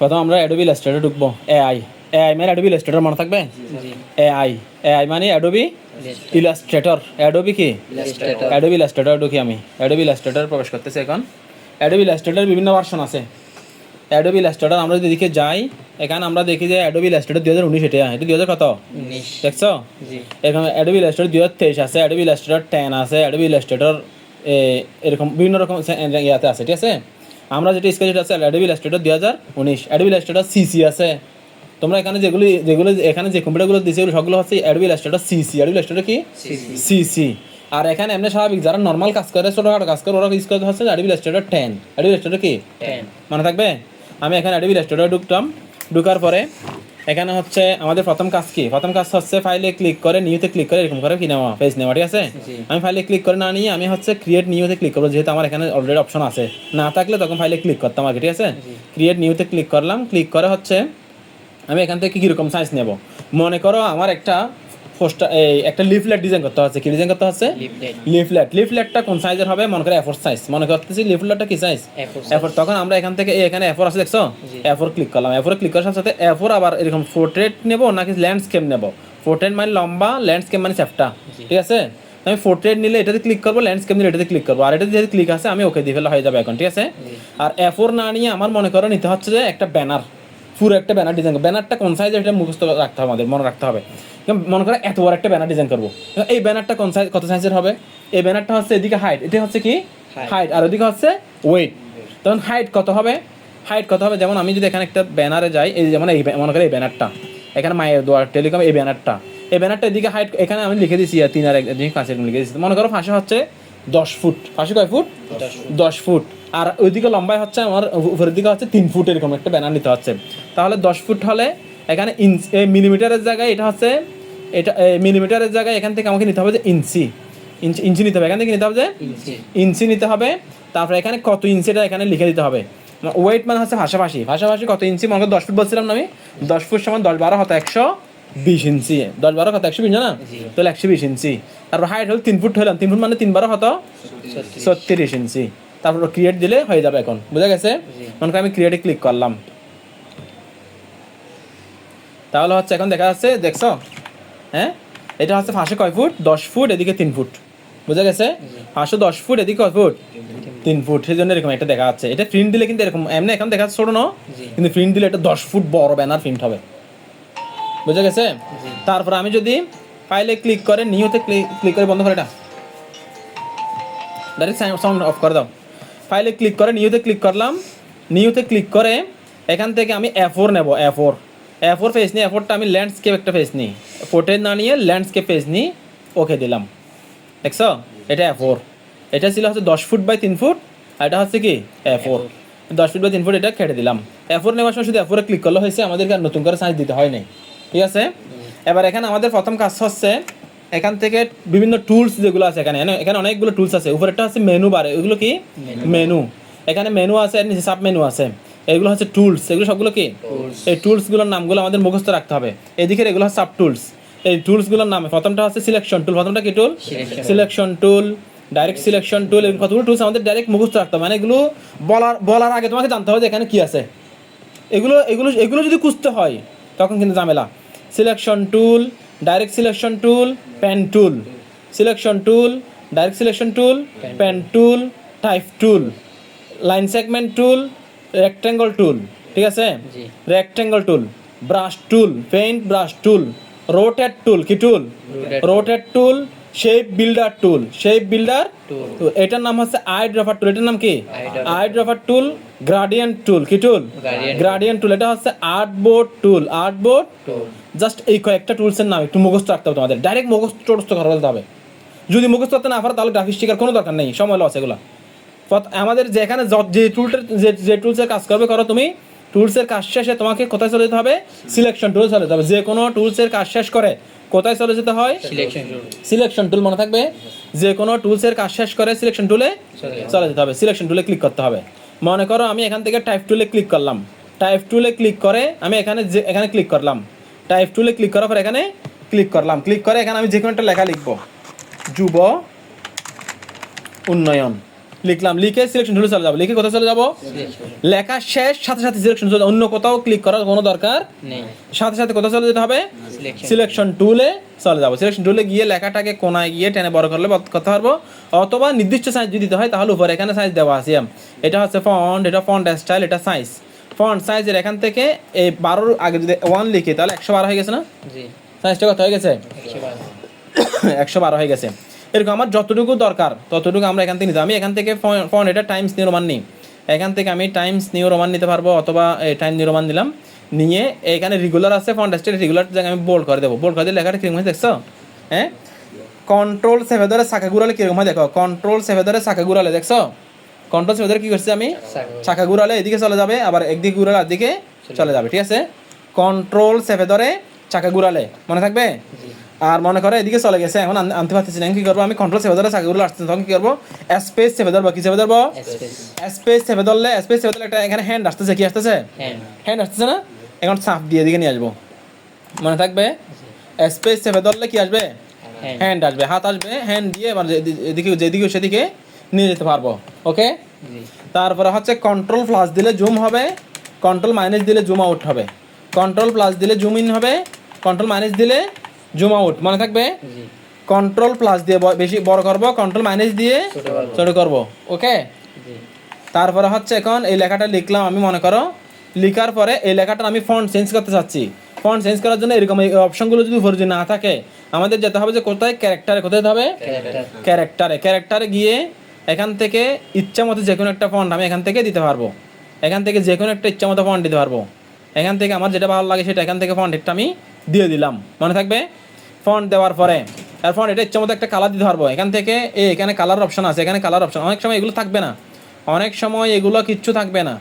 প্রথম আমরা Adobe Illustrator ঢুকবো। এআই এআই মানে অ্যাডোবি ইলাস্ট্রেটর মনে থাকবে? এআই এআই মানে অ্যাডোবি ইলাস্ট্রেটর অ্যাডোবি কি? অ্যাডোবি ইলাস্ট্রেটর ঢুকি আমি। অ্যাডোবি ইলাস্ট্রেটর প্রবেশ করতেছি এখন। অ্যাডোবি ইলাস্ট্রেটর বিভিন্ন ভার্সন আছে। অ্যাডোবি ইলাস্ট্রেটর আমরা যদি দিকে যাই এখানে আমরা দেখি যে অ্যাডোবি ইলাস্ট্রেটর দুই হাজার উনিশ এটা। এটা দুই হাজার কত? দেখছ? এখানে অ্যাডোবি ইলাস্ট্রেটর দুই হাজার তেইশ আছে অ্যাডোবি ইলাস্ট্রেটর টেন আছে অ্যাডোবি ইলাস্ট্রেটর এরকম বিভিন্ন রকম ইয়াতে আছে ঠিক আছে? আমরা যেটা স্কেচ আছে অ্যাডেবিল স্টেটাস দুই হাজার উনিশ। অ্যাডেবিল স্টেটাস সিসি আছে। তোমরা এখানে যেগুলি যেগুলো এখানে যে কম্পিউটারগুলো দিয়েছে সেগুলো সবগুলো হচ্ছে Adobe status CC Adobe status কি? সিসি আর এখানে এমনি স্বাভাবিক যারা নর্মাল কাজ করে ছোটোখাটো কাজ করে ওরা ইউজ করতে হচ্ছে? Adobe status ten Adobe status কি? টেন মনে থাকবে? আমি এখানে অ্যাডবিল স্টেটাস ঢুকতাম। ঢুকার পরে এখানে হচ্ছে আমাদের প্রথম কাজ কি? প্রথম কাজ হচ্ছে ফাইলে ক্লিক করে নিউতে ক্লিক করে এরকম করে কি নেওয়া? পেজ নেওয়া ঠিক আছে? আমি ফাইলে ক্লিক করে না নিয়ে আমি হচ্ছে ক্রিয়েট নিউতে ক্লিক করব যেহেতু আমার এখানে অলরেডি অপশন আছে। না থাকলে তখন ফাইলে ক্লিক করতাম আগে ঠিক আছে? ক্রিয়েট নিউতে ক্লিক করলাম ক্লিক করে হচ্ছে আমি এখান থেকে কীরকম সাইজ নেব? মনে করো আমার একটা পোস্টার এই একটা লিফলেট ডিজাইন করতে হচ্ছে। কি ডিজাইন করতে হচ্ছে? লিফলেট লিফলেট লিফলেটটা কোন সাইজের হবে? মনে করে এফোর সাইজ মনে করতেছি লিফলেটটা কি সাইজ এফোর তখন আমরা এখান থেকে এখানে এফোর আছে দেখছ? এফোর ক্লিক করলাম। এফোর ক্লিক করার সাথে সাথে এফোর আবার এরকম পোর্ট্রেট নেব নাকি ল্যান্ডস্কেপ নেব? পোর্ট্রেট মানে লম্বা ল্যান্ডস্কেপ মানে চ্যাপটা ঠিক আছে? আমি পোর্ট্রেট নিলে এটাতে ক্লিক করব ল্যান্ডস্কেপ নিলে এটাতে ক্লিক করব। আর এটাতে যেহেতু ক্লিক আছে আমি ওকে দিয়ে ফেলা হয়ে যাবে এখন। ঠিক আছে? আর এফোর না নিয়ে আমার মনে করো নিতে হচ্ছে যে একটা ব্যানার পুরো একটা ব্যানার ডিজাইন ব্যানারটা কোন সাইজের এটা মুখস্থ রাখতে হবে আমাদের মনে রাখতে হবে। মনে করো এত বড় একটা ব্যানার ডিজাইন করব। এই ব্যানারটা কোন সাইজ কত সাইজের হবে? এই ব্যানারটা হচ্ছে এদিকে হাইট এটা হচ্ছে কি? হাইট আর ওদিকে হচ্ছে ওয়েট তখন হাইট কত হবে? হাইট কত হবে? যেমন আমি যদি এখানে একটা ব্যানারে যাই এই যেমন এই মনে করো এই ব্যানারটা এখানে মায়ের দোয়ার টেলিকম এই ব্যানারটা এই ব্যানারটা এদিকে হাইট এখানে আমি লিখে আর তিন আর এক পাঁচ লিখে দিয়েছি মনে করো ফাঁসে হচ্ছে দশ ফুট। ফাঁসে কয় ফুট? দশ ফুট। আর ওইদিকে লম্বায় হচ্ছে আমার উপরের দিকে হচ্ছে তিন ফুট এরকম একটা ব্যানার নিতে হচ্ছে। তাহলে দশ ফুট হলে এখানে ইঞ্চ মিলিমিটারের জায়গায় এটা হচ্ছে এটা মিলিমিটারের জায়গায় এখান থেকে আমাকে নিতে হবে যে ইঞ্চি ইঞ্চি ইঞ্চি নিতে হবে। এখান থেকে নিতে হবে যে ইঞ্চি নিতে হবে। তারপরে এখানে কত ইঞ্চিটা এখানে লিখে দিতে হবে। ওয়েট মানে হচ্ছে ভাষাভাষী। ভাষাভাষী কত ইঞ্চি মনে করো দশ ফুট বলছিলাম না আমি? দশ ফুট সমান দশ বারো হতো একশো বিশ ইঞ্চি দশ বারো কত একশো বিশ না। তাহলে একশো বিশ ইঞ্চি তারপর হাইট হল তিন ফুট হলাম তিন ফুট মানে তিন বারো হতো ছত্রিশ ইঞ্চি তারপর ক্রিয়েট দিলে হয়ে যাবে এখন। বুঝা গেছে। মনে করি আমি ক্রিয়েটে ক্লিক করলাম। তাহলে হচ্ছে এখন দেখা যাচ্ছে দেখছ? হ্যাঁ? এটা হচ্ছে ফাঁসে কয় ফুট? দশ ফুট এদিকে তিন ফুট। বুঝা গেছে? ফাঁসে দশ ফুট এদিকে কয় ফুট? তিন ফুট। সেই জন্য এরকম একটা দেখা যাচ্ছে। এটা প্রিন্ট দিলে কিন্তু এরকম এমনি এখন দেখা যাচ্ছে ছোটো না? কিন্তু প্রিন্ট দিলে এটা দশ ফুট বড় ব্যানার প্রিন্ট হবে। বুঝা গেছে? তারপর আমি যদি ফাইলে ক্লিক করে নিউতে ক্লিক করে বন্ধ করে এটা ডাইরেক্ট সাউন্ড অফ করে দাও। ফাইলে ক্লিক করে নিউতে ক্লিক করলাম। নিউতে ক্লিক করে এখান থেকে আমি এফোর নেব এফোর এফোর ফেস নিই এফোরটা আমি ল্যান্ডস্কেপ একটা ফেস নিই। পোর্ট্রেট না নিয়ে ল্যান্ডস্কেপ ফেস নিই ওকে দিলাম। দেখছ? এটা এফোর এটা ছিল হচ্ছে দশ ফুট বাই তিন ফুট, আর এটা হচ্ছে কি? এফোর দশ ফুট বাই তিন ফুট এটা কেটে দিলাম। এফোর নেওয়ার সময় শুধু এফোরে ক্লিক করলে হয়েছে, আমাদেরকে আর নতুন করে সাইজ দিতে হয় নাই। ঠিক আছে? এবার এখানে আমাদের প্রথম কাজ হচ্ছে এখান থেকে বিভিন্ন টুলস যেগুলো আছে এখানে। এখানে- অনেকগুলো টুলস আছে। উপরেরটা হচ্ছে মেনু বারে ওইগুলো কি? মেনু এখানে মেনু আছে আর নিচে সাব মেনু আছে। এগুলো হচ্ছে টুলস এগুলো সবগুলো কি? এই টুলসগুলোর নামগুলো আমাদের মুখস্থ রাখতে হবে। এদিকে এগুলো হচ্ছে সাব টুলস এই টুলসগুলোর নামে প্রথমটা হচ্ছে সিলেকশন টুল প্রথমটা কি tool selection tool direct selection tool এরকম কতগুলো টুলস আমাদের ডাইরেক্ট মুখস্থ রাখতে হবে। মানে এগুলো বলার বলার আগে তোমাকে জানতে হবে যে এখানে কি আছে। এগুলো এগুলো এগুলো যদি খুঁজতে হয় তখন কিন্তু ঝামেলা। Selection tool direct selection tool pen tool selection tool direct selection tool pen tool type tool line segment tool rectangle tool ঠিক আছে? জি। Rectangle tool brush tool paint brush tool rotate tool কি tool. Rotate tool shape builder tool shape builder এটার নাম হচ্ছে I ড্রাফার টুল এটার নাম কি? Eyedropper. Eyedropper tool gradient tool কি টুল গ্রাডিয়েন্ট টুল এটা হচ্ছে artboard tool artboard tool just এই কয়েকটা টুলসের নাম একটু মুখস্থ রাখতে হবে তোমাদের। ডাইরেক্ট মুখস্থ টুলস্থ করে ফেলতে হবে। যদি মুখস্থ করতে না পারো তাহলে গ্রাফিক্স টিকার কোনো দরকার নেই। সময় লস এগুলো। আমাদের যেখানে যে টুলটার যে যে টুলসের কাজ করবে করো তুমি টুলসের কাজ শেষে তোমাকে কোথায় চলে যেতে হবে? সিলেকশন টুল চলে যেতে হবে। যে কোনো টুলসের কাজ শেষ করে কোথায় চলে যেতে হয়? সিলেকশন টুল মনে থাকবে। যে কোনো টুলসের কাজ শেষ করে সিলেকশন টুলে চলে চলে যেতে হবে। সিলেকশন টুলে ক্লিক করতে হবে। মনে করো আমি এখান থেকে টাইপ টুলে ক্লিক করলাম। টাইপ টুলে ক্লিক করে আমি এখানে যে এখানে ক্লিক করলাম। টাইপ টুলে ক্লিক করার পর এখানে ক্লিক করলাম। ক্লিক করে এখানে আমি যে কোনো একটা লেখা লিখব। যুব উন্নয়ন। লিখলাম লিখে সিলেকশন টুলে চলে যাব। লিখে কোথায় চলে যাব? লেখা শেষ সাথে সাথে সিলেকশন চলে অন্য কোথাও ক্লিক করার কোনো দরকার নেই। সাথে সাথে কোথায় চলে যেতে হবে? সিলেকশন টুলে চলে যাব। সিলেকশন টুলে গিয়ে লেখাটাকে কোনায় গিয়ে টেনে বড় করলে করতে পারব। অথবা নির্দিষ্ট সাইজ যদি দিতে হয় তাহলে উপরে এখানে সাইজ দেওয়া আছে। এটা হচ্ছে ফন্ট এটা ফন্ট স্টাইল এটা সাইজ ফন্ট সাইজের এখান থেকে এই বারোর আগে যদি ওয়ান লিখি তাহলে একশো বারো হয়ে গেছে না? জি। সাইজটা কত হয়ে গেছে? একশো বার। হয়ে গেছে। এরকম আমার যতটুকু দরকার ততটুকু আমরা এখান থেকে নিতে আমি এখান থেকে ফন্ট এটা টাইমস নিউ রোমান নিই। এখান থেকে আমি টাইমস নিউ রোমান নিতে পারব অথবা এই টাইম নিউ রোমান দিলাম নিয়ে এখানে রেগুলার আছে ফন্ট স্টেট রেগুলার জায়গায় আমি বোল্ড করে দেবো। বোল্ড করে দিলে লেখাটা কীরকম হয় দেখছ? হ্যাঁ? কন্ট্রোল সেভে ধরে শাখা ঘুরালে কীরকম হয় দেখো। কন্ট্রোল সেভে ধরে শাখা ঘুরালে দেখছ? কন্ট্রোল সেভে কি করছি আমি? চাকা ঘুরালে। এদিকে চলে যাবে আবার একদিকে ঘুরালে আদিকে চলে যাবে। ঠিক আছে? কন্ট্রোল সেভে ধরে চাকা ঘুরালে মনে থাকবে? আর মনে করো এদিকে চলে গেছে এখন আনতে পারতেছি না কি করব আমি? কন্ট্রোল সেভে ধরে চাকা ঘুরলে আসছে তখন কি করব? স্পেস সেভে ধরবো কি সেভে ধরবো? স্পেস সেভে ধরলে স্পেস সেভে ধরলে একটা এখানে হ্যান্ড আসতেছে কি আসতেছে? হ্যান্ড আসতেছে না? এখন চাপ দিয়ে এদিকে নিয়ে আসব। মনে থাকবে? স্পেস সেভে ধরলে কি আসবে? হ্যান্ড আসবে হাত আসবে হ্যান্ড দিয়ে যে- এদিকে যেদিকে সেদিকে নিয়ে যেতে পারব ওকে তারপরে হচ্ছে কন্ট্রোল প্লাস দিলে জুম হবে কন্ট্রোল মাইনাস দিলে জুম আউট হবে। কন্ট্রোল প্লাস দিলে জুম ইন হবে কন্ট্রোল মাইনাস দিলে জুম আউট মনে থাকবে? কন্ট্রোল প্লাস দিয়ে বেশি বড় করব কন্ট্রোল মাইনাস দিয়ে ছোট করব। ওকে তারপরে হচ্ছে এখন এই লেখাটা লিখলাম আমি মনে করো। লিখার পরে এই লেখাটা আমি ফন্ট চেঞ্জ করতে চাচ্ছি। ফন্ট চেঞ্জ করার জন্য এরকম এই অপশনগুলো যদি উপরে না থাকে আমাদের যেতে হবে যে কোথায়? ক্যারেক্টারে কোথায় যেতে হবে? ক্যারেক্টারে ক্যারেক্টারে গিয়ে এখান থেকে ইচ্ছা মতো যে কোনো একটা ফন্ট আমি এখান থেকে দিতে পারব। এখান থেকে যে কোনো একটা ইচ্ছা মতো ফন্ট দিতে পারব। এখান থেকে আমার যেটা ভালো লাগে সেটা এখান থেকে ফন্ট একটা আমি দিয়ে দিলাম। মনে থাকবে? ফন্ট দেওয়ার পরে। তার ফন্ট এটা ইচ্ছা মতো একটা কালার দিতে পারব। এখান থেকে এ, এখানে কালার অপশন আছে, এখানে কালার অপশান অনেক সময় এগুলো থাকবে না। অনেক সময় এগুলো কিচ্ছু থাকবে না।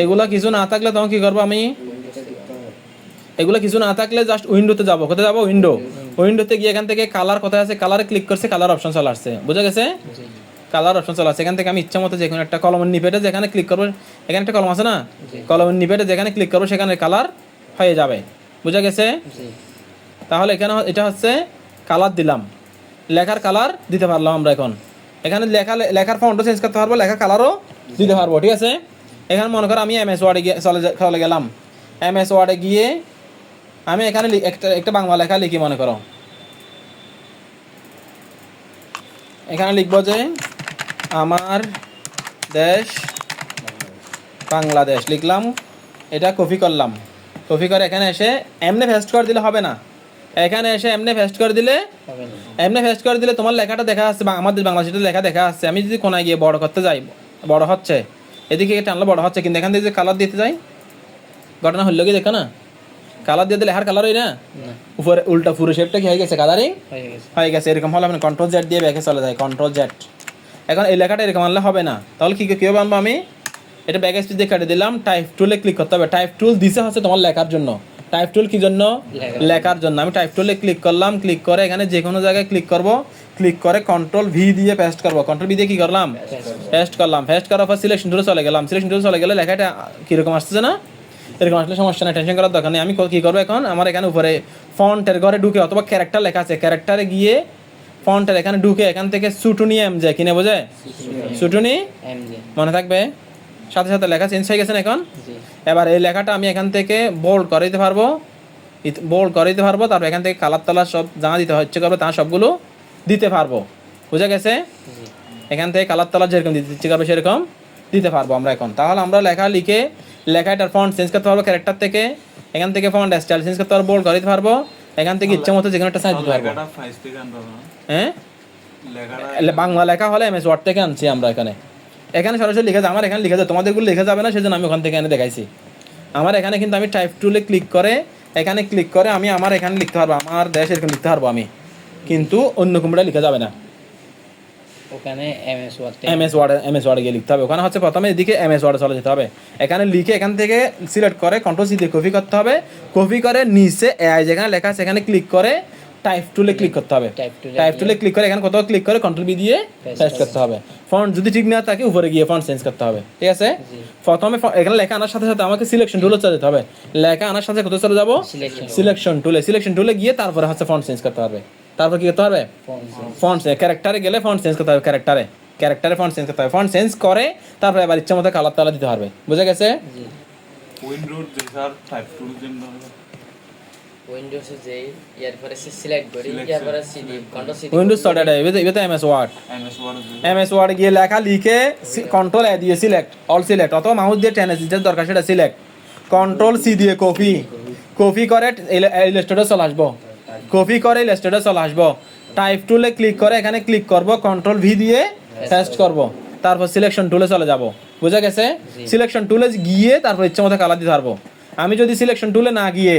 এগুলো কিছু না থাকলে তখন কী করব আমি? এগুলো কিছু না থাকলে জাস্ট উইন্ডোতে যাব। কোথায় যাব? উইন্ডো উইন্ডোতে গিয়ে এখান থেকে কালার কোথায় আছে? কালারে ক্লিক করছে কালার অপশন চলে আসছে। বুঝা গেছে? কালার অপশন চলে আসছে এখান থেকে আমি ইচ্ছা মতো যে কোনো একটা কলমের নিপেটে যেখানে ক্লিক করব এখানে একটা কলম আছে না? কলমের নিপেটে যেখানে ক্লিক করব সেখানে কালার হয়ে যাবে। বুঝা গেছে? তাহলে এখানে এটা হচ্ছে কালার দিলাম। লেখার কালার দিতে পারলাম আমরা এখন। এখানে লেখা লেখার ফন্টও চেঞ্জ করতে পারব লেখার কালারও দিতে পারব ঠিক আছে? এখানে মনে করো আমি এম এস ওয়ার্ডে গিয়ে চলে চলে গেলাম। এম এস ওয়ার্ডে গিয়ে আমি এখানে একটা একটা বাংলা লেখা লিখি মনে করো। এখানে লিখব যে আমার দেশ বাংলাদেশ লিখলাম। এটা কপি করলাম। কপি করে এখানে এসে এমনি ফেস্ট করে দিলে হবে না। এখানে এসে এমনি ফেস্ট করে দিলে এমনি ফেস্ট করে দিলে তোমার লেখাটা দেখা আসছে আমাদের বাংলাদেশের লেখা দেখা আসছে আমি যদি কোনায় গিয়ে বড় করতে যাই বড় হচ্ছে এদিকে টানলে বড় হচ্ছে কিন্তু এখান থেকে যে কালার দিতে যাই ঘটনা হলো কি দেখো না? কালার দিয়ে দিলে লেখার কালার হয় না? উপরে উল্টা পুরো শেপটা কি হয়ে গেছে? কালারিং হয়ে গেছে। হয়ে গেছে। এরকম হলে আপনি কন্ট্রোল জেড দিয়ে ব্যাকে চলে যায়। কন্ট্রোল জেড এখন এই লেখাটা এরকম আনলে হবে না। তাহলে কি কীভাবে আনব আমি? এটা ব্যাক স্পেস দিয়ে কেটে দিলাম টাইপ টুলে ক্লিক করতে হবে। টাইপ টুল দিছে হচ্ছে তোমার লেখার জন্য। টাইপ টুল কি জন্য? লেখার। জন্য। আমি টাইপ টুলে ক্লিক করলাম ক্লিক করে এখানে যে কোনো জায়গায় ক্লিক করব। ক্লিক করে কন্ট্রোল ভি দিয়ে পেস্ট করব। কন্ট্রোল ভি দিয়ে কী করলাম? পেস্ট করলাম। পেস্ট করার পর সিলেকশন টুলে চলে গেলাম। সিলেকশন টুলে চলে গেলে লেখাটা কীরকম আসছে না? এরকম আসলে সমস্যা নেই টেনশন করার দরকার নেই। আমি কি করব এখন? আমার এখানে উপরে ফন্টের ঘরে ঢুকে অথবা ক্যারেক্টার লেখা আছে। ক্যারেক্টারে গিয়ে ফন্টের এখানে ঢুকে এখান থেকে সুটুনি এম যায় কিনে বোঝে? সুটুনি? মনে থাকবে? সাথে সাথে লেখা চেঞ্জ হয়ে গেছে না এখন? এবার এই লেখাটা আমি এখান থেকে বোল্ড করে দিতে পারব। বোল্ড করে দিতে পারব তারপর এখান থেকে কালার তালার সব যা দিতে হচ্ছে করবে তা সবগুলো দিতে পারব। বুঝা গেছে? এখান থেকে কালার তালার যেরকম দিতে ইচ্ছে করবে সেরকম দিতে পারব আমরা এখন। তাহলে আমরা লেখা লিখে লেখাটার ফন্ট চেঞ্জ করতে পারব ক্যারেক্টার থেকে। এখান থেকে ফন্ট স্টাইল চেঞ্জ করতে পারব বোল্ড করে দিতে পারব। এখান থেকে ইচ্ছে মতো যে কোনো একটা সাইজ দিতে পারব। হ্যাঁ? বাংলা লেখা হলে এম এস ওয়ার্ড থেকে আনছি আমরা এখানে। এখানে সরাসরি লিখে যায় আমার এখানে লিখে যায় তোমাদেরগুলো লিখে যাবে না সেজন্য আমি ওখান থেকে এনে দেখাইছি। আমার এখানে কিন্তু আমি টাইপ টুলে ক্লিক করে এখানে ক্লিক করে আমি আমার এখানে লিখতে পারব আমার দেশ এরকম লিখতে পারব আমি। কিন্তু অন্য কোনটা লিখে যাবে না। ওখানে M S Word M S ওয়ার্ডে এম এস ওয়ার্ডে গিয়ে লিখতে হবে। ওখানে হচ্ছে প্রথমে এদিকে এম এস ওয়ার্ডে চলে যেতে হবে। এখানে লিখে এখান থেকে সিলেক্ট করে কন্ট্রোল সি দিয়ে কপি করতে হবে। কপি করে নিচে এআই যেখানে লেখা আছে সেখানে ক্লিক করে টাইপ টুলে ক্লিক করতে হবে। টাইপ টুলে ক্লিক করে এখানে কোথাও ক্লিক করে কন্ট্রোল বি দিয়ে পেস্ট করতে হবে। ফন্ট যদি ঠিক না থাকে উপরে গিয়ে ফন্ট চেঞ্জ করতে হবে। ঠিক আছে? জি। প্রথমে এখানে লেখা আনার সাথে সাথে আমাকে সিলেকশন টুলে চলে যেতে হবে। লেখা আনার সাথে কোথায় চলে যাব সিলেকশন সিলেকশন টুলে সিলেকশন টুলে গিয়ে তারপরে হচ্ছে ফন্ট চেঞ্জ করতে হবে। তারপর কি করতে হবে? ফোন ফন্ট ক্যারেক্টারে গেলে ফন্ট চেঞ্জ করতে হবে ক্যারেক্টারে ক্যারেক্টারে ফন্ট চেঞ্জ করতে হবে। ফন্ট চেঞ্জ করে তারপরে এবার ইচ্ছা মতো কালার তালা দিতে পারবে বুঝা গেছে? জি। উইন্ডোর যে স্যার টাইপ টুল উইন্ডোজে যেই ইয়ার পরে সিলেক্ট করি ইয়ার পরে CD control CD Windows sorted এবার এবার MS Word MS Word MS Word গিয়ে লেখা লিখে কন্ট্রোল এ দিয়ে সিলেক্ট অল সিলেক্ট অথবা মাউস দিয়ে টেনে যেটা দরকার সেটা সিলেক্ট কন্ট্রোল সি দিয়ে কপি কপি করে ইলাস্ট্রেটর চলে আসব। কপি করে ইলাস্ট্রেটর চলে আসব। টাইপ টুলে ক্লিক করে এখানে ক্লিক করব কন্ট্রোল ভি দিয়ে পেস্ট করব। তারপর সিলেকশন টুলে চলে যাব। বুঝা গেছে? সিলেকশন টুলে গিয়ে তারপর ইচ্ছে মতো কালার দিতে পারব। আমি যদি সিলেকশন টুলে না গিয়ে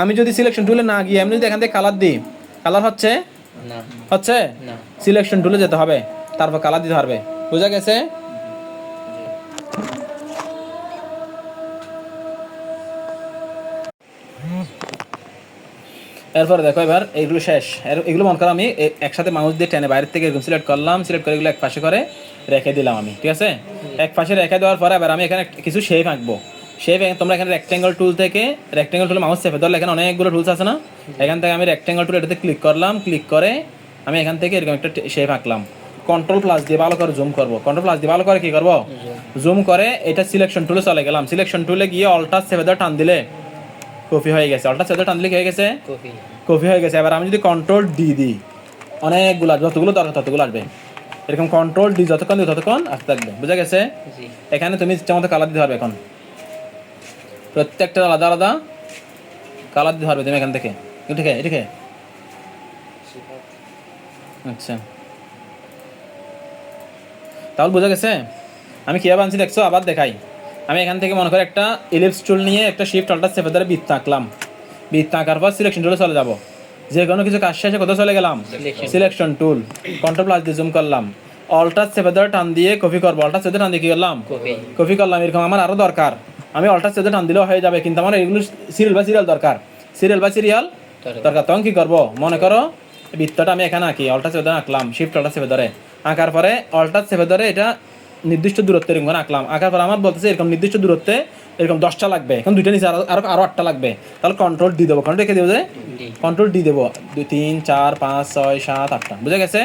আমি যদি সিলেকশন টুলে না গিয়ে আমি যদি এখান থেকে কালার দিই কালার হচ্ছে? না। হচ্ছে? না। সিলেকশন টুলে যেতে হবে। তারপর কালার দিতে পারবে বুঝা গেছে? এরপরে দেখো এবার এইগুলো শেষ। এগুলো মনে করো আমি একসাথে মানুষ দিয়ে টেনে বাইরের থেকে এরকম সিলেক্ট করলাম সিলেক্ট করে এগুলো এক পাশে করে রেখে দিলাম আমি ঠিক আছে? এক পাশে রেখে দেওয়ার পরে এবার আমি এখানে কিছু শেপ আঁকবো। শেপ তোমরা এখানে রেক্টেঙ্গল টুল থেকে রেক্টেঙ্গল টুলে মাউস চেপে ধরলে এখানে অনেকগুলো টুলস আছে না? এখান থেকে আমি রেক্টেঙ্গল টুল এটাতে ক্লিক করলাম ক্লিক করে আমি এখান থেকে এরকম একটা শেপ আঁকলাম। কন্ট্রোল প্লাস দিয়ে ভালো করে জুম করব। কন্ট্রোল প্লাস দিয়ে ভালো করে কি করব? জুম করে এটা সিলেকশন টুলে চলে গেলাম। সিলেকশন টুলে গিয়ে অল্টার চেপে ধরে টান দিলে কপি হয়ে গেছে। অল্টার চেপে ধরে টান দিলে হয়ে গেছে? কপি হয়ে গেছে। এবার আমি যদি কন্ট্রোল ডি দিই অনেকগুলো আসবে, যতগুলো দরকার ততগুলো আসবে। এরকম কন্ট্রোল ডি যতক্ষণ দিই ততক্ষণ আসতে থাকবে। বুঝা গেছে? এখানে তুমি ইচ্ছা মতো কালার দিতে পারবে এখন। প্রত্যেকটা আলাদা আলাদা কালার দিতে পারবে তুমি এখান থেকে। আছে ঠিক আচ্ছা। তাহলে বোঝা গেছে? আমি কীভাবে আনছি দেখছ? আবার দেখাই। আমি এখান থেকে মনে করে একটা ইলিপস টুল নিয়ে একটা শিফট অল্টার সেভের দ্বারা বৃত্ত আঁকলাম। বৃত্ত আঁকার পর সিলেকশন টুলে চলে যাব। যে কোনো কিছু কাজ শেষে কোথাও চলে গেলাম? সিলেকশন টুল কন্ট্রোল প্লাস দিয়ে জুম করলাম। অল্টার সেভের দ্বারা টান দিয়ে কপি করব। অল্টার সেভে টান দিয়ে কি করলাম? কপি করলাম এরকম আমার আরও দরকার। আমি অল্টার সেভে টান দিলেও হয়ে যাবে কিন্তু আমার এগুলো সিরিয়াল বা সিরিয়াল দরকার। সিরিয়াল বা সিরিয়াল দরকার। তখন কি করব? মনে করো বৃত্তটা আমি এখানে আঁকি অল্টার ধরে আঁকলাম শিফট অল্টার সেভে ধরে। আঁকার পরে অল্টার সেভে ধরে এটা নির্দিষ্ট দূরত্বে এরকম করে আঁকলাম। আঁকার পরে আমার বলতেছে এরকম নির্দিষ্ট দূরত্বে এরকম দশটা লাগবে এখন দুইটা নিচে আরও আরও আরও আটটা লাগবে। তাহলে কন্ট্রোল ডি দেবো। কন্ট্রোল রেখে দেবো যে? কন্ট্রোল ডি দেবো। দুই তিন চার পাঁচ ছয় সাত আটটা। বুঝে গেছে?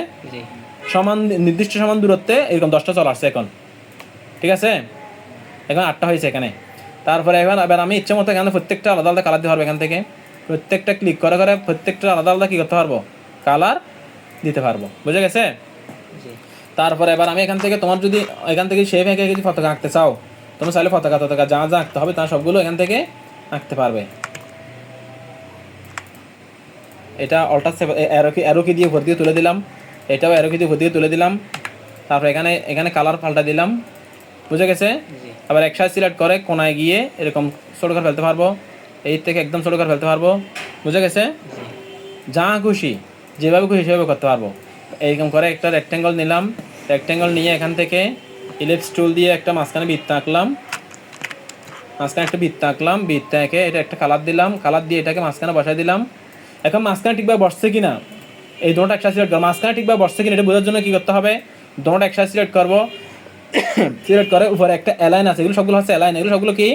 সমান নির্দিষ্ট সমান দূরত্বে এরকম দশটা চলে আসছে এখন। ঠিক আছে? এখন আটটা হয়েছে এখানে। তারপরে এবার এবার আমি ইচ্ছে মতো এখানে প্রত্যেকটা আলাদা আলাদা কালার দিতে পারব এখান থেকে। প্রত্যেকটা ক্লিক করে করে প্রত্যেকটা আলাদা আলাদা কী করতে পারব? কালার দিতে পারব। বুঝে গেছে? তারপরে এবার আমি এখান থেকে তোমার যদি এখান থেকে শেপ এঁকে যদি পতাকা আঁকতে চাও তুমি চাইলে পতাকা পতাকা যা যা আঁকতে হবে তা সবগুলো এখান থেকে আঁকতে পারবে। এটা অল্টার অ্যারোকি অ্যারোকি দিয়ে ভর্তি দিয়ে তুলে দিলাম। এটাও অ্যারোকি দিয়ে ভর্তি দিয়ে তুলে দিলাম। তারপরে এখানে এখানে কালার পাল্টা দিলাম। বুঝে গেছে? জি। আবার একসাথে সিলেক্ট করে কোনায় গিয়ে এরকম ছোটো করে ফেলতে পারব। এই থেকে একদম ছোটো করে ফেলতে পারব। বুঝে গেছে? যা খুশি, যেভাবে খুশি সেভাবে করতে পারব। এইরকম করে একটা রেক্ট্যাঙ্গল নিলাম। রেক্ট্যাঙ্গল নিয়ে এখান থেকে ইলেপস টুল দিয়ে একটা মাঝখানে বৃত্ত আঁকলাম। মাঝখানে একটা বৃত্ত আঁকলাম। বৃত্ত এঁকে এটা একটা কালার দিলাম। কালার দিয়ে এটাকে মাঝখানে বসাই দিলাম। এখন মাঝখানে ঠিকভাবে বসছে কি না এই দুটো একসাথে সিলেক্ট করব। মাঝখানে ঠিকভাবে বসছে কিনা এটা বোঝার জন্য কী করতে হবে? দুটো একসাথে সিলেক্ট করব। সিলেক্ট করে উপরে একটা অ্যালাইন আছে। এগুলো সবগুলো হচ্ছে অ্যালাইন এগুলো সবগুলো কি?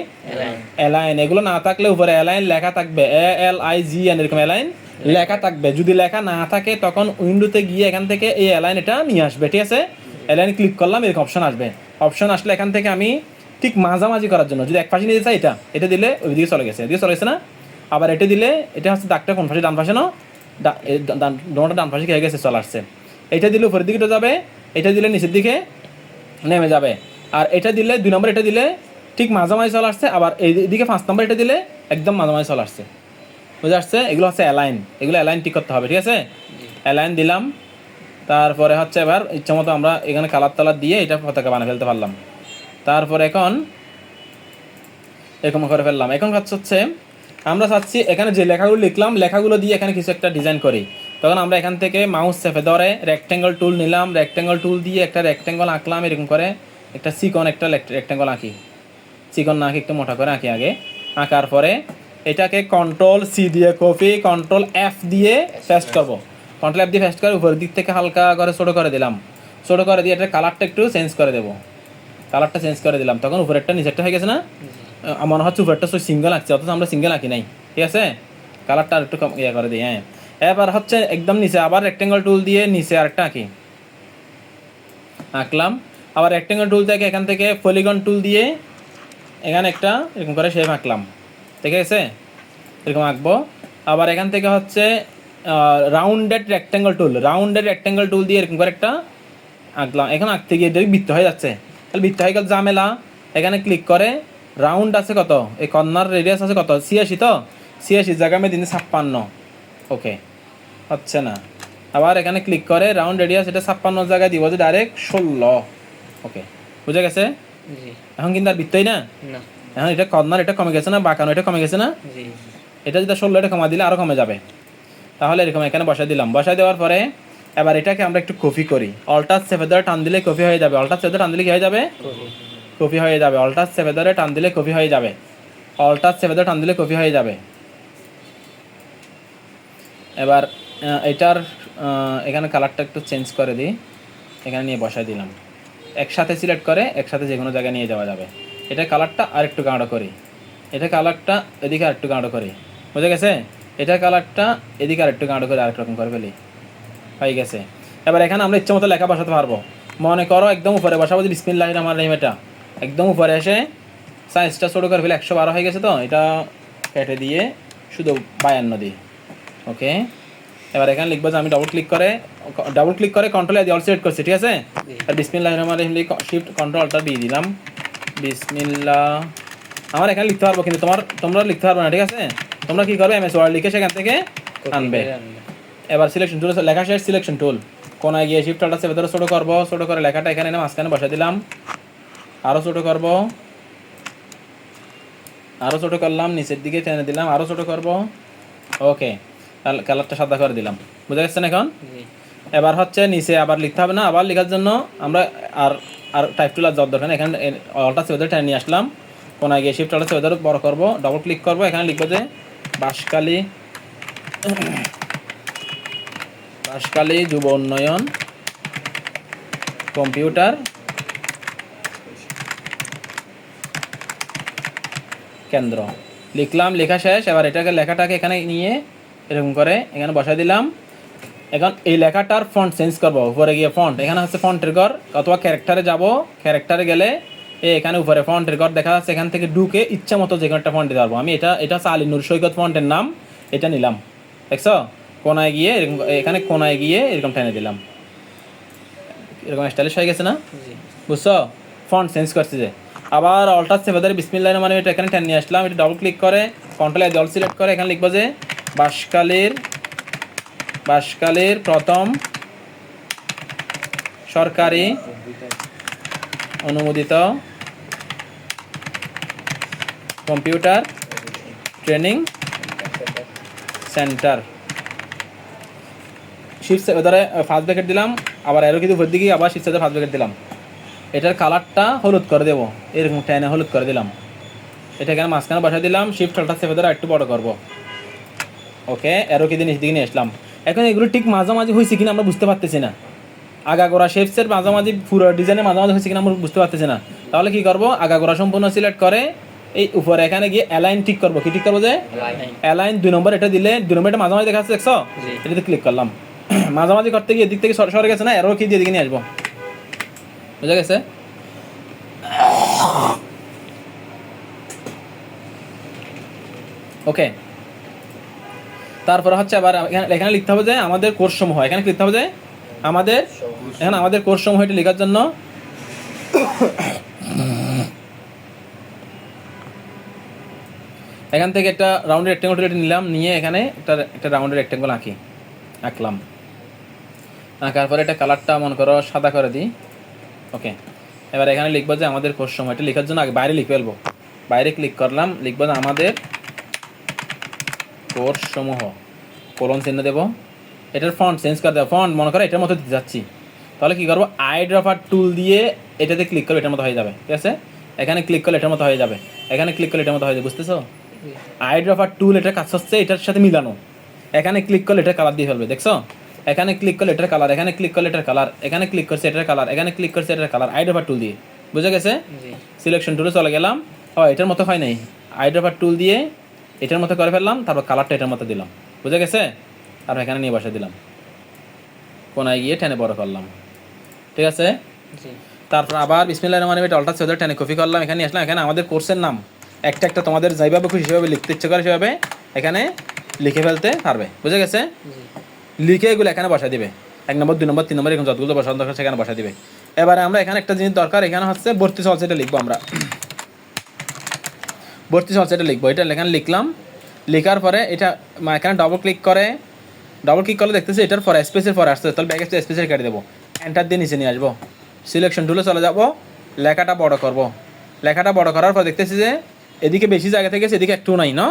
অ্যালাইন এগুলো না থাকলে উপরে অ্যালাইন লেখা থাকবে। এ এল আই জি এন এরকম অ্যালাইন লেখা থাকবে। যদি লেখা না থাকে তখন উইন্ডোতে গিয়ে এখান থেকে এই অ্যালাইন এটা নিয়ে আসবে ঠিক আছে? অ্যালাইন ক্লিক করলাম এরকম অপশন আসবে। অপশন আসলে এখান থেকে আমি ঠিক মাঝামাঝি করার জন্য যদি এক পাশে নিয়ে চাই এটা এটা দিলে ওই দিকে চলে গেছে। এদিকে চলে গেছে না? আবার এটা দিলে এটা হচ্ছে দাগটা কোন পাশে ডান পাশে না? ডান- ডান পাশে খেয়ে গেছে চলে আসছে। এটা দিলে উপরের দিকে যাবে এটা দিলে নিচের দিকে নেমে যাবে। আর এটা দিলে দুই নম্বর এটা দিলে ঠিক মাঝামাঝি চলে আসছে আবার এইদিকে পাঁচ নম্বর এটা দিলে একদম মাঝামাঝি চলে আসছে। বুঝে আসছে? এগুলো হচ্ছে অ্যালাইন এগুলো অ্যালাইন ঠিক করতে হবে ঠিক আছে? অ্যালাইন দিলাম। তারপরে হচ্ছে এবার ইচ্ছা মতো আমরা এখানে কালার তালার দিয়ে এটা পতাকা বানিয়ে ফেলতে পারলাম। তারপর এখন এরকম করে ফেললাম। এখন কাজ হচ্ছে আমরা চাচ্ছি এখানে যে লেখাগুলো লিখলাম লেখাগুলো দিয়ে এখানে কিছু একটা ডিজাইন করি। তখন আমরা এখান থেকে মাউস চেপে ধরে রেক্টেঙ্গল টুল নিলাম। রেক্টেঙ্গল টুল দিয়ে একটা রেক্টেঙ্গল আঁকলাম, এরকম করে। একটা সিকন একটা রেক্টেঙ্গল আঁকি। চিকন না আঁকি, একটু মোটা করে আঁকি আগে। আঁকার পরে এটাকে কন্ট্রোল সি দিয়ে কপি কন্ট্রোল এফ দিয়ে পেস্ট করব। কন্ট্রোল এফ দিয়ে পেস্ট করে উপরের দিক থেকে হালকা করে ছোটো করে দিলাম। ছোটো করে দিয়ে এটা কালারটা একটু চেঞ্জ করে দেবো। কালারটা চেঞ্জ করে দিলাম। তখন উপরেরটা নিচেরটা হয়ে গেছে না? মনে হচ্ছে উপরেরটা সিঙ্গেল আঁকছে, অথচ আমরা সিঙ্গেল আঁকি নাই। ঠিক আছে? কালারটা আর একটু ইয়ে করে দিই হ্যাঁ। এবার হচ্ছে একদম নিচে, আবার রেক্টেঙ্গল টুল দিয়ে নিচে আরেকটা আঁকি। আঁকলাম। আবার রেক্টেঙ্গল টুল থেকে এখান থেকে পলিগন টুল দিয়ে এখানে একটা এরকম করে শেপ আঁকলাম। ঠিক আছে? এরকম আঁকবো। আবার এখান থেকে হচ্ছে rounded rectangle tool rounded rectangle tool দিয়ে এরকম করে একটা আঁকলাম। এখন আঁকতে গিয়ে দেখি বৃত্ত হয়ে যাচ্ছে, তাহলে বৃত্ত হয়ে গেল ঝামেলা। এখানে ক্লিক করে রাউন্ড আছে কত? এই কর্নার রেডিয়াস আছে কত? ছিয়াশি তো? ছিয়াশি জায়গা মে দিন ছাপ্পান্ন। ওকে হচ্ছে না। আবার এখানে ক্লিক করে রাউন্ড রেডিয়াস এটা ছাপ্পান্ন জায়গায় দিব যে ডাইরেক্ট ষোলো। ওকে বুঝে গেছে? এখন কিন্তু আর বৃত্তই না? এখন এটা কর্নার এটা কমে গেছে না? বাঁকানো এটা কমে গেছে না? এটা যদি ষোলো এটা কমা দিলে আরও কমে যাবে। তাহলে এরকম এখানে বসাই দিলাম। বসাই দেওয়ার পরে এবার এটাকে আমরা একটু কপি করি। অল্টার সেভেদারে টান দিলে কপি হয়ে যাবে। অল্টার সেভেদারে টান দিলে কি হয়ে যাবে? কপি হয়ে যাবে। অল্টার সেভেদারে টান দিলে কপি হয়ে যাবে। অল্টার সেভেদারে টান দিলে কপি হয়ে যাবে। এবার এটার এখানে কালারটা একটু চেঞ্জ করে দিই। এখানে নিয়ে বসাই দিলাম। একসাথে সিলেক্ট করে, একসাথে যে কোনো জায়গায় নিয়ে যাওয়া যাবে। এটা কালারটা আরেকটু গাঢ় করি। এটা কালারটা এদিকে আরেকটু গাঢ় করি। বুঝে গেছে? এটা কালারটা এদিকে আরেকটু গাঢ় করে আরেক রকম করে ফেলি। হয়ে গেছে। এবার এখানে আমরা ইচ্ছে মতো লেখা বসাতে পারব। মনে করো একদম উপরে বসাবো যে বিসমিল্লাহ রহমান রহিম এটা। একদম উপরে এসে সাইজটা ছোটো করে ফেলে একশো বারো হয়ে গেছে তো? এটা কেটে দিয়ে শুধু বায়ান্ন দিই। ওকে এবার এখানে লিখব যে আমি ডবল ক্লিক করে ডাবল ক্লিক করে কন্ট্রোল দিয়ে অল সিলেক্ট করছি ঠিক আছে? আর বিসমিল্লাহ রহমান রহিম শিফট কন্ট্রোলটা দিয়ে দিলাম। বিসমিল্লাহ। আমার এখানে লিখতে পারব কিন্তু তোমার তোমরা লিখতে পারবে না ঠিক আছে? তোমরা কি করবে এমএস ওয়ার্ড লিখে সেখান থেকে আনবে। এবার সিলেকশন টুল লেখা শেষ সিলেকশন টুল কোনায় গিয়ে শিফট আল্টা সেভেতরে ছোটো করব ছোটো করে লেখাটা এখানে এনে মাঝখানে বসে দিলাম। আরও ছোটো করব। আরও ছোটো করলাম নিচের দিকে টেনে দিলাম আরও ছোটো করব। ওকে কালারটা সাদা করে দিলাম। বুঝা গেছে না এখন এবার হচ্ছে নিচে আবার লিখতে হবে না আবার লেখার জন্য আমরা আর আর টাইপ টুল আর জব দরকার এখানে অলটা সেভেদার টেনে নিয়ে আসলাম। কোনায় গিয়ে শিফট অলটা সেভেদার বড় করব ডবল ক্লিক করব। এখানে লিখব যে বাঁশকালী বাঁশকালী যুব উন্নয়ন কম্পিউটার কেন্দ্র। লিখলাম লেখা শেষ। এবার এটাকে লেখাটাকে এখানে নিয়ে এরকম করে এখানে বসাই দিলাম। এখন এই লেখাটার ফন্ট চেঞ্জ করব উপরে গিয়ে ফন্ট এখানে হচ্ছে ফন্টের ঘর অথবা ক্যারেক্টারে যাব। ক্যারেক্টারে গেলে এই এখানে উপরে ফন্টের ঘর দেখা যাচ্ছে এখান থেকে ঢুকে ইচ্ছা মতো যে কোনো একটা ফন্ট দিতে পারব। আমি এটা এটা হচ্ছে আলী নূর সৈকত ফন্টের নাম এটা নিলাম। দেখছ? কোনায় গিয়ে এরকম এখানে কোনায় গিয়ে এরকম টেনে দিলাম। এরকম স্টাইলিশ হয়ে গেছে না? বুঝছ? ফন্ট চেঞ্জ করছে যে। আবার অল্টার সেভেদারে বিসমিল্লাহ মানে এটা এখানে টেন নিয়ে আসলাম। এটা ডবল ক্লিক করে কন্ট্রোল দল সিলেক্ট করে এখানে লিখব যে বাসকালের বাসকালের প্রথম সরকারি অনুমোদিত computer training centre. Shift first bracket দিলাম, আবার এরও কিন্তু উপর দিকে আবার শিফট ফার্স্ট ব্র্যাকেট দিলাম। এটার কালারটা হলুদ করে দেবো, এরকম টেনে হলুদ করে দিলাম। এটা এখানে মাঝখানে বসা দিলাম শিফট আলটা সেভে ধরে একটু বড় করব। ওকে এরও কি নিচ দিকে নিয়ে আসলাম। এখন এগুলো ঠিক মাঝামাঝি হয়েছে কিনা আমরা বুঝতে পারতেছি না। আগাগোড়া শেপসের মাঝামাঝি পুরো ডিজাইনের মাঝামাঝি হয়েছে কিনা আমরা বুঝতে পারতেছি না। তাহলে কি করব? আগাগোড়া সম্পূর্ণ সিলেক্ট করে এই উপরে এখানে গিয়ে অ্যালাইন ঠিক করব। কি ঠিক করব যে? লাইন অ্যালাইন দুই নম্বর এটা দিলে দুই নম্বর এটা মাঝামাঝি দেখা যাচ্ছে দেখছ এটাতে ক্লিক করলাম। মাঝামাঝি করতে গিয়ে এদিক থেকে সর- সরে গেছে না? এরও কি দিয়ে দিকে নিয়ে আসব? বুঝা গেছে? ওকে তারপরে হচ্ছে আবার এখানে এখানে লিখতে হবে যে আমাদের কোর্স সমূহ এখানে লিখতে হবে যে আমাদের এখানে আমাদের কোর্স সমূহ এটা লেখার জন্য এখান থেকে একটা রাউন্ডের রেক্টেঙ্গল টুল নিলাম, নিয়ে এখানে একটা একটা রাউন্ডের রেক্টেঙ্গল আঁকি, আঁকলাম। আঁকার পরে এটা কালারটা মনে করো সাদা করে দিই। ওকে এবার এখানে লিখব যে আমাদের কোর্স সময় এটা লেখার জন্য আগে বাইরে লিখে ফেলব। বাইরে ক্লিক করলাম, লিখব যে আমাদের কোর্স সমূহ কোলন চিহ্ন দেবো। এটার ফন্ট চেঞ্জ করে দেবো ফন্ট মনে করো এটার মতো দিতে যাচ্ছি। তাহলে কি করব? আই ড্রপার টুল দিয়ে এটাতে ক্লিক করলে এটার মতো হয়ে যাবে। ঠিক আছে? এখানে ক্লিক করলে এটার মতো হয়ে যাবে। এখানে ক্লিক করলে এটার মতো হয়ে যাবে। বুঝতেছো? আই ড্রপার টুল এটার কাজ হচ্ছে এটার সাথে মিলানো। এখানে ক্লিক করলে এটার কালার দিয়ে ফেলবে। দেখছ? এখানে ক্লিক করলে এটার কালার এখানে ক্লিক করলে এটার কালার এখানে ক্লিক করছে এটার কালার এখানে ক্লিক করছে এটার কালার আই ড্রপার টুল দিয়ে। বুঝে গেছে? সিলেকশন টুলে চলে গেলাম। ও এটার মতো হয় নাই। আই ড্রপার টুল দিয়ে এটার মতো করে ফেললাম তারপর কালারটা এটার মতো দিলাম। বুঝে গেছে? আর এখানে নিয়ে বসে দিলাম। কোনায় গিয়ে টেনে বড় করলাম। ঠিক আছে? তারপর আবার বিসমিল্লাহ রহমান রহিম অল্টার সেভেদার টেনে কপি করলাম। এখানে আসলাম। এখানে আমাদের কোর্সের নাম। একটা একটা তোমাদের যেভাবে খুশি সেভাবে লিখতে ইচ্ছে করে সেভাবে এখানে লিখে ফেলতে পারবে। বুঝে গেছে? লিখে এগুলো এখানে বসা দিবে। এক নম্বর দুই নম্বর তিন নম্বর এরকম যতগুলো বসানো দরকার সেখানে বসা দিবে। এবারে আমরা এখানে একটা জিনিস দরকার। এখানে হচ্ছে ভর্তি সহজ এটা লিখব আমরা। ভর্তি সহজ এটা লিখব। এটা এখানে লিখলাম। লেখার পরে এটা এখানে ডবল ক্লিক করে ডবল ক্লিক করলে দেখতেছি এটার পরে স্পেসের পরে আসছে তাহলে ব্যাগ স্পেসের কেটে দেবো। এন্টার দিয়ে নিচে নিয়ে আসব। সিলেকশন টুলে চলে যাব। লেখাটা বড় করব। লেখাটা বড় করার পর দেখতেছি যে এদিকে বেশি জায়গা থেকে এদিকে একটু নাই না?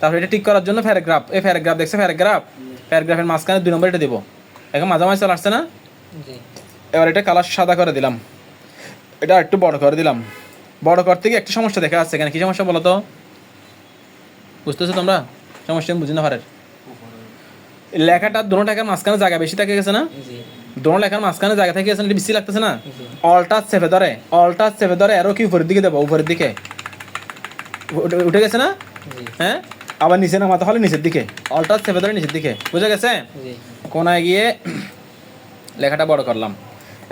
তারপর এটা ঠিক করার জন্য প্যারাগ্রাফ এই প্যারাগ্রাফ দেখছে প্যারাগ্রাফ প্যারাগ্রাফের মাঝখানে দুই নম্বর এটা দেবো। এখন মাঝামাঝি চলে আসছে না? এবার এটা কালার সাদা করে দিলাম। এটা একটু বড় করে দিলাম। বড় করতে গিয়ে একটা সমস্যা দেখা যাচ্ছে এখানে। কি সমস্যা বলো তো? বুঝতেছো তোমরা? সমস্যা আমি বুঝি না পারের লেখাটা দুটো টাকার মাঝখানে জায়গা বেশি থেকে গেছে না? দুটো লেখার মাঝখানে জায়গা থেকে গেছে বেশি লাগতেছে না? অলটা চেপে ধরে অলটা চেপে ধরে আরও কি উপরের দিকে দেবো উপরের দিকে। উঠে- গেছে না? হ্যাঁ? আবার নিচে নামাতে হলে নিচের দিকে। অলটা চেপে ধরে নিচের দিকে। বুঝে গেছে? কোনায় গিয়ে লেখাটা বড় করলাম।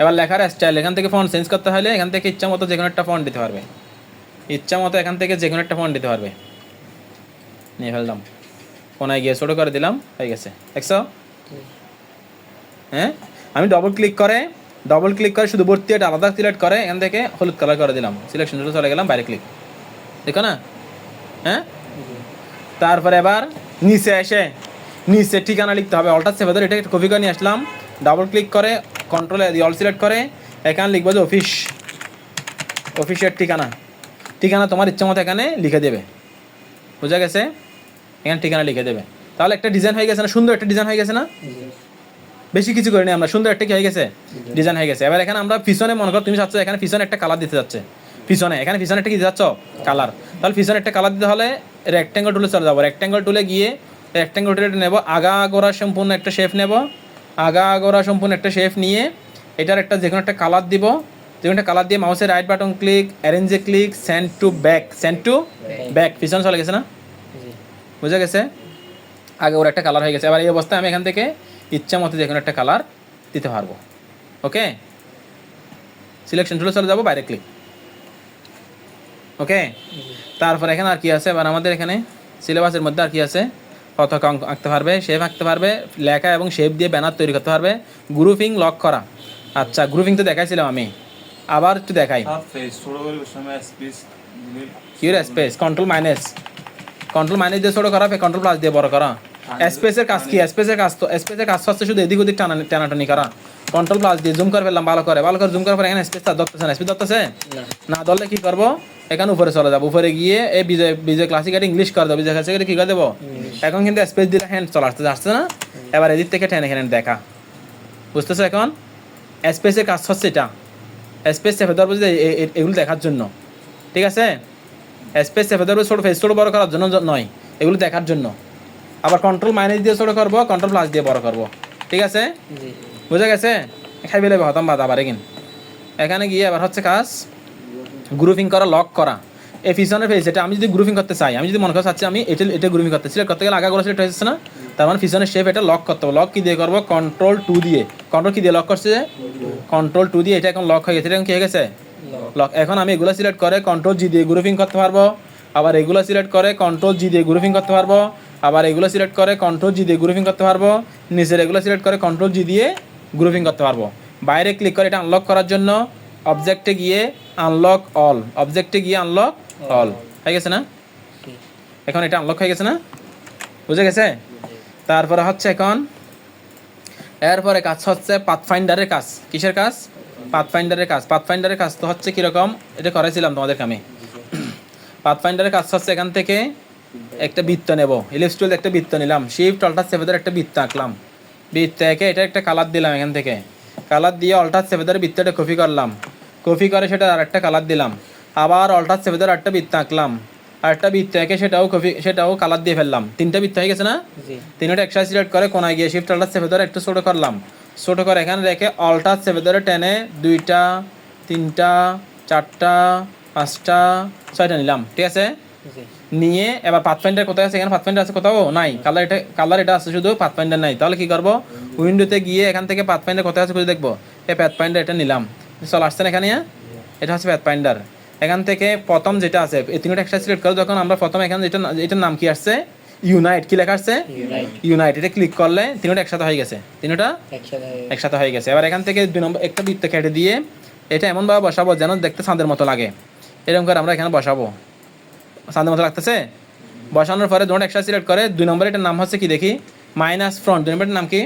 এবার লেখার স্টাইল এখান থেকে ফন্ট চেঞ্জ করতে হলে এখান থেকে ইচ্ছা মতো যে কোনো একটা ফন্ট দিতে পারবে। ইচ্ছা মতো এখান থেকে যে কোনো একটা ফন্ট দিতে পারবে। নিয়ে ফেললাম। কোনায় গিয়ে ছোটো করে দিলাম, হয়ে গেছে। দেখছ? হ্যাঁ? আমি ডবল ক্লিক করে ডবল ক্লিক করে শুধু ভর্তি এটা আলাদা সিলেক্ট করে, এখান থেকে হলুদ কালার করে দিলাম। সিলেকশন চলে গেলাম, বাইরে ক্লিক দেখো না? হ্যাঁ? তারপরে এবার নিচে এসে, নিচে ঠিকানা লিখতে হবে। অল্টার সেভেদার এটা কপি করে নিয়ে আসলাম। ডাবল ক্লিক করে কন্ট্রোলে অল সিলেক্ট করে, এখানে লিখব যে অফিস অফিসের ঠিকানা। ঠিকানা তোমার ইচ্ছা মতো এখানে লিখে দেবে। বোঝা গেছে? এখানে ঠিকানা লিখে দেবে। তাহলে একটা ডিজাইন হয়ে গেছে না? সুন্দর একটা ডিজাইন হয়ে গেছে না? বেশি কিছু করিনি আমরা, সুন্দর একটা কি হয়ে গেছে? ডিজাইন হয়ে গেছে। এবার এখানে আমরা পিছনে, মনে করো, তুমি চাচ্ছ এখানে পিছনে একটা কালার দিতে যাচ্ছে। পিছনে, এখানে পিছনে একটা কি দিতে যাচ্ছ? কালার তাহলে পিছনে একটা কালার দিতে হলে রেক্ট্যাঙ্গল টুলে চলে যাব। রেক্ট্যাঙ্গল টুলে গিয়ে রেক্ট্যাঙ্গল টুলে নেব আগা গোড়া সম্পূর্ণ একটা শেপ নেব। আগা গোড়া সম্পূর্ণ একটা শেপ নিয়ে এটার একটা যে কোনো একটা কালার দিব। যে কোনো একটা কালার দিয়ে মাউসের right button click অ্যারেঞ্জে click send to back send to back পিছনে চলে গেছে না? বুঝা গেছে? আগে ওর একটা কালার হয়ে গেছে। এবার এই অবস্থায় আমি এখান থেকে ইচ্ছা মতো যে কোনো একটা কালার দিতে পারব। ওকে সিলেকশন টুলে চলে যাব বাইরে ক্লিক ওকে তারপর এখানে আর কি আছে? এবার আমাদের এখানে সিলেবাসের মধ্যে আর কি আছে? পতাকা আঁকতে পারবে শেপ আঁকতে পারবে লেখা এবং শেপ দিয়ে ব্যানার তৈরি করতে পারবে। গ্রুপিং লক করা। আচ্ছা গ্রুপিং তো দেখাইছিলাম আমি। আবার একটু দেখাই। কিউর space control minus control minus দিয়ে ছোট করা কন্ট্রোল প্লাস দিয়ে বড় করা। স্পেসের কাজ কি? স্পেসের কাজ তো স্পেসের কাজ হচ্ছে শুধু এদিক ওদিক টানা টানাটানি করা। কন্ট্রোল প্লাস দিয়ে জুম করে ফেললাম ভালো করে। ভালো করে জুম করার পরে এখানে স্পেস ধরতেছে না স্পেস ধরতেছে? না। ধরলে কি করব? এখানে উপরে চলে যাব। উপরে গিয়ে এই বিজয় বিজয় ক্লাসিক ইংলিশ করে দেবো। বিজয় কি করে দেবো? এখন কিন্তু স্পেস দিলে হ্যান্ড চলে আসতে আসছে না? এবার এদিক থেকে টেনে এখানে দেখা। বুঝতেছো এখন? স্পেসের কাজ হচ্ছে এটা। স্পেস চেপে ধরবো যে এগুলো দেখার জন্য। ঠিক আছে? স্পেস চেপে ধরবো ছোটো ফেস ছোটো বড় করার জন্য নয়। এগুলো দেখার জন্য। আবার কন্ট্রোল মাইনাস দিয়ে ছোটো করব কন্ট্রোল প্লাস দিয়ে বড় করব। ঠিক আছে? জি। বুঝা গেছে? খাই বেলে হতাম বাদ, আবার কিন। এখানে গিয়ে এবার হচ্ছে কাজ গ্রুপিং করা লক করা। এই পিছনের ফেস এটা আমি যদি গ্রুপিং করতে চাই, আমি যদি মনে করতে চাচ্ছি আমি এটা এটা গ্রুপিং করতে সিলেক্ট করতে গেলে আগা করে সিলেক্ট হয়েছে না? তার মানে পিছনের শেপ এটা লক করতে হবে। লক কি দিয়ে করব? কন্ট্রোল টু দিয়ে। কন্ট্রোল কি দিয়ে লক করছে যে? কন্ট্রোল টু দিয়ে এটা এখন লক হয়ে গেছে। এটা এখন কি হয়ে গেছে? লক এখন আমি এগুলো সিলেক্ট করে কন্ট্রোল জি দিয়ে গ্রুপিং করতে পারব। আবার এগুলো সিলেক্ট করে কন্ট্রোল জি দিয়ে গ্রুপিং করতে পারব। আবার এগুলো সিলেক্ট করে কন্ট্রোল জি দিয়ে গ্রুপিং করতে পারব। নিচের এগুলো সিলেক্ট করে কন্ট্রোল জি দিয়ে গ্রুপিং করতে পারব। বাইরে ক্লিক করে এটা আনলক করার জন্য অবজেক্টে গিয়ে আনলক অল অবজেক্টে গিয়ে আনলক অল হয়ে গেছে না? এখন এটা আনলক হয়ে গেছে না? বুঝে গেছে? তারপরে হচ্ছে এখন এরপরে কাজ হচ্ছে পাথফাইন্ডারের কাজ। কিসের কাজ? পাথফাইন্ডারের কাজ। পাথফাইন্ডারের কাজ তো হচ্ছে কীরকম? এটা করেছিলাম তোমাদেরকে আমি। পাথফাইন্ডারের কাজ হচ্ছে এখান থেকে একটা বৃত্ত নেব। ইলিপস টুল একটা বৃত্ত নিলাম। শিফট অল্টার সেভেদের একটা বৃত্ত আঁকলাম। বৃত্ত এঁকে এটা একটা কালার দিলাম এখান থেকে। কালার দিয়ে অল্টার সেভেদের বৃত্তটা কপি করলাম। কপি করে সেটা আর একটা কালার দিলাম। আবার অল্টার সেভেদের একটা বৃত্ত আঁকলাম। আর একটা বৃত্ত এঁকে সেটাও কপি সেটাও কালার দিয়ে ফেললাম। তিনটা বৃত্ত হয়ে গেছে না? তিনটা একসাথে সিলেক্ট করে কোনায় গিয়ে শিফট অল্টার সেভে ধরে একটু ছোটো করলাম। ছোটো করে এখানে রেখে অল্টার সেভে ধরে টেনে দুইটা তিনটা চারটা পাঁচটা ছয়টা নিলাম। ঠিক আছে? নিয়ে এবার পাথফাইন্ডার কোথায় আছে? এখানে পাথফাইন্ডার আছে কোথাও? নাই। কালার এটা কালার এটা আছে শুধু পাথফাইন্ডার নাই। তাহলে কি করব? উইন্ডোতে গিয়ে এখান থেকে পাথফাইন্ডার কোথায় আছে খুঁজে দেখব। এই পাথফাইন্ডার এটা নিলাম। চলে আসছেন এখানে? এটা হচ্ছে প্যাথ ফাইন্ডার এখান থেকে প্রথম যেটা আছে এই তিনটা একসাথে সিলেক্ট করো। যখন আমরা প্রথম এখানে যেটা এটার নাম কি আসছে? ইউনাইট কি লেখা আসছে? ইউনাইট এটা ক্লিক করলে তিনটা একসাথে হয়ে গেছে। তিনটা একসাথে একসাথে হয়ে গেছে। এবার এখান থেকে দুই নম্বর একটা বৃত্ত কেটে দিয়ে এটা এমনভাবে বসাবো যেন দেখতে চাঁদের মতো লাগে। এরকম করে আমরা এখানে বসাবো। চাঁদের মতো লাগতেছে? বসানোর পরে দুটো একসাথে সিলেক্ট করে দুই নম্বর এটার নাম হচ্ছে কি দেখি? মাইনাস ফ্রন্ট দুই নম্বরের নাম কি?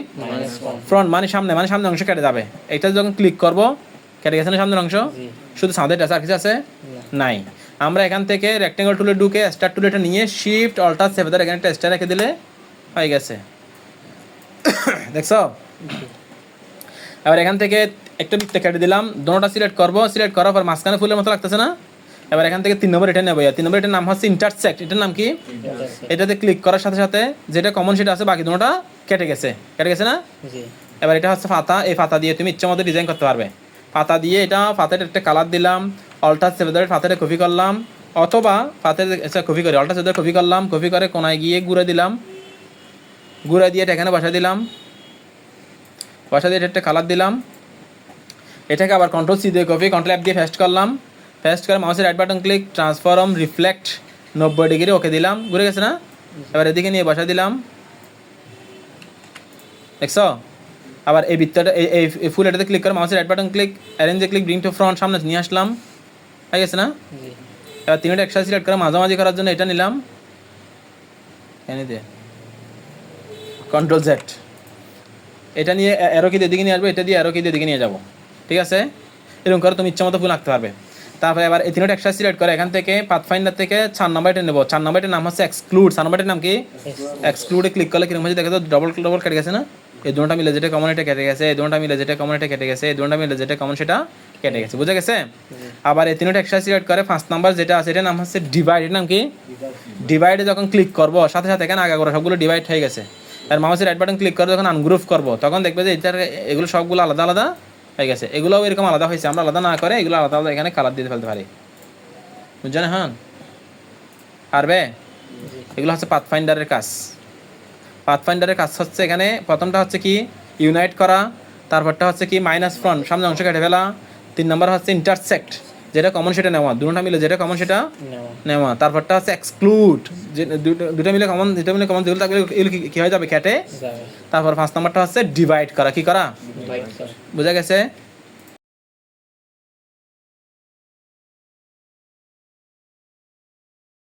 ফ্রন্ট মানে সামনে মানে সামনের অংশ কেটে যাবে। এটা যখন ক্লিক করব কেটে গেছে না সামনের অংশ? শুধু সাঁদের আছে আর কিছু আছে নাই। আমরা এখান থেকে রেক্টেঙ্গল টুলে ঢুকে স্টার টুলে এটা নিয়ে শিফট অল্টার সেভেদার এখানে একটা স্টার রেখে দিলে হয়ে গেছে। দেখছ? এবার এখান থেকে একটা বৃত্ত কেটে দিলাম। দোনোটা সিলেক্ট করব। সিলেক্ট করার পর মাঝখানে ফুলের মতো লাগতেছে না? এবার এখান থেকে তিন নম্বর এটা নেব তিন নম্বর এটার নাম হচ্ছে ইন্টারসেক্ট এটার নাম কি? এটাতে ক্লিক করার সাথে সাথে যেটা কমন সেটা আছে বাকি দুটোটা কেটে গেছে। কেটে গেছে না? এবার এটা হচ্ছে ফাতা। এই ফাতা দিয়ে তুমি ইচ্ছা মতো ডিজাইন করতে পারবে। পাতা দিয়ে এটা পাতাটা একটা কালার দিলাম অল্টার সেভেদারের পাতাটা কপি করলাম অথবা আচ্ছা কপি করি অল্টার সেভেদার কপি করলাম কপি করে কোনায় গিয়ে গুঁড়ে দিলাম। গুঁড়ে দিয়ে এটা এখানে বসা দিলাম। বসা দিয়ে এটা একটা কালার দিলাম। এটাকে আবার কন্ট্রোল সি দিয়ে কপি কন্ট্রোল অ্যাপ দিয়ে ফেস্ট করলাম। ফেস্ট করে মাউসের right button click transform reflect নব্বই ডিগ্রি ওকে দিলাম। ঘুরে গেছে না? এবার এদিকে নিয়ে বসা দিলাম। দেখছ? আবার এই বৃত্তটা এই ফুল এটাতে ক্লিক করে মাউসের রাইট বাটন ক্লিক অ্যারেঞ্জে ক্লিক ব্রিং টু ফ্রন্ট সামনে নিয়ে আসলাম। হয়ে গেছে না? এবার তিনটা একসাথে সিলেক্ট করে মাঝামাঝি করার জন্য এটা নিলাম। এনে দিয়ে কন্ট্রোল জেড এটা নিয়ে অ্যারো কি এদিকে নিয়ে আসব এটা দিয়ে অ্যারো কি এদিকে নিয়ে যাব। ঠিক আছে? এরকম করে তুমি ইচ্ছা মতো ফুল আঁকতে পারবে। তারপরে এবার এই তিনটা একসাথে সিলেক্ট করে, এখান থেকে পাথফাইন্ডার থেকে চার নাম্বারটা নেব। চার নাম্বারটার নাম হচ্ছে এক্সক্লুড চার নাম্বারটার নাম কি? এক্সক্লুডে ক্লিক করলে কীরকম হচ্ছে দেখো ডবল ডবল কেটে গেছে না? এই দুটোটা মিলে যেটা কমন এটা কেটে গেছে। এই দুটোটা মিলে যেটা কমন এটা কেটে গেছে। এই দুটোটা মিলে যেটা কমন সেটা কেটে গেছে। বুঝে গেছে? আবার এই তিনটা একসাথে সিলেক্ট করে পাঁচ নাম্বার যেটা আছে, এটার নাম হচ্ছে ডিভাইড এর নাম কি? ডিভাইডে যখন ক্লিক করব, সাথে সাথে এখানে আগে করে সবগুলো ডিভাইড হয়ে গেছে। আর মাউসের রাইট বাটন ক্লিক করে যখন আনগ্রুপ করব, তখন দেখবে যে এটার, এগুলো সবগুলো আলাদা আলাদা হয়ে গেছে। এগুলোও এরকম আলাদা হয়েছে। আমরা আলাদা না করে এগুলো আলাদা আলাদা এখানে কালার দিয়ে ফেলতে পারি। বুঝছেন হ্যাঁ পারবে? এগুলো হচ্ছে পাথফাইন্ডারের কাজ। পাথফাইন্ডারের কাজ হচ্ছে এখানে প্রথমটা হচ্ছে কি? ইউনাইট করা। তারপরটা হচ্ছে কি? মাইনাস ফ্রন্ট সামনে অংশ কেটে ফেলা। তিন নম্বর হচ্ছে ইন্টারসেক্ট যেটা কমন সেটা নেওয়া দুটোটা মিলে যেটা কমন সেটা নেওয়া। তারপরটা হচ্ছে এক্সক্লুড যে দুটো দুটো মিলে কমন দুটো মিলে কমন যেগুলো থাকবে এগুলো কি- হয়ে যাবে? খেটে। তারপর পাঁচ নম্বরটা হচ্ছে ডিভাইড করা। কি করা। বুঝা গেছে?